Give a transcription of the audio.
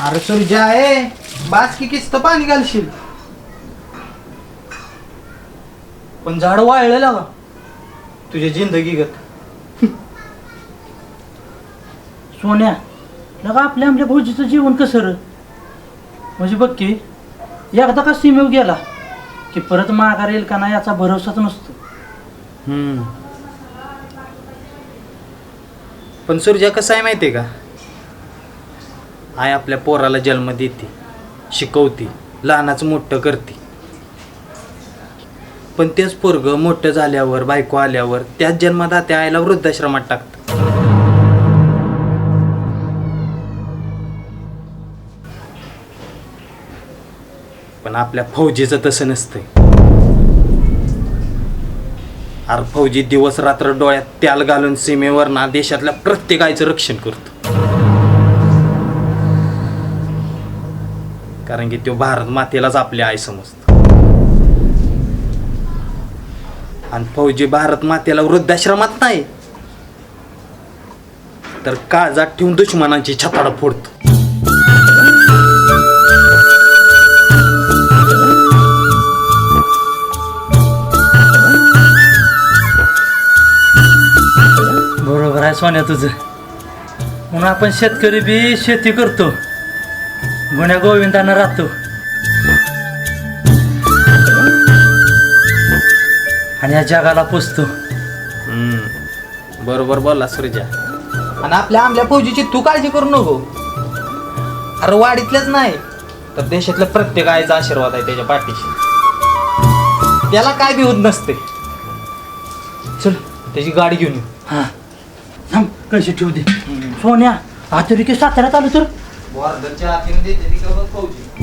अरे सुरजा आहे बास की किस्त पाणी घालशील. पण झाड वाळलं का तुझ्या जिंदगी गत. सोन्या लगा आपल्या आपल्या भाऊजीचं जीवन कसं र? म्हणजे बघ की एकदा का सीमेव गेला की परत माघार येईल का नाही याचा भरोसाच नसतो. हम्म. पण सुरजा कसं आहे माहितीये का? आई आपल्या पोराला जन्म देते शिकवते लहानाचं मोठं करते. पण तेच पोरग मोठं झाल्यावर बायको आल्यावर त्याच जन्मदात्या आईला वृद्धाश्रमात टाकतं. पण आपल्या फौजीचं तसं नसतंय. अरे फौजी दिवस रात्र डोळ्यात त्याल घालून सीमेवर ना देशातल्या प्रत्येक आईचं रक्षण करतो. कारण की तो भारत मातेलाच आपली आई समजतो. आणि फौजी भारत मातेला वृद्धाश्रमात नाही. तर काळजात ठेवून दुश्मनांची छताडा फोडतो. बरोबर आहे सोन्या तुझं. म्हणून आपण शेतकरी बी शेती करतो. गुण्या गोविंदानं राहतो. आणि या जगाला पुसतो हम्म, बरोबर बोलला सुरजा. आणि आपल्या आमल्या फौजीची तू काळजी करू नको. अरे वाडीतल्याच नाही तर देशातल्या प्रत्येक आईचा आशीर्वाद आहे त्याच्या पाठीशी. त्याला काय बी होत नसते. चल त्याची गाडी घेऊन येऊ हा. थांब कळशी ठेवू दे. सोन्या आता की साताऱ्यात आलो तर? Buar kerja akhirnya dia jadi kawan kau juga.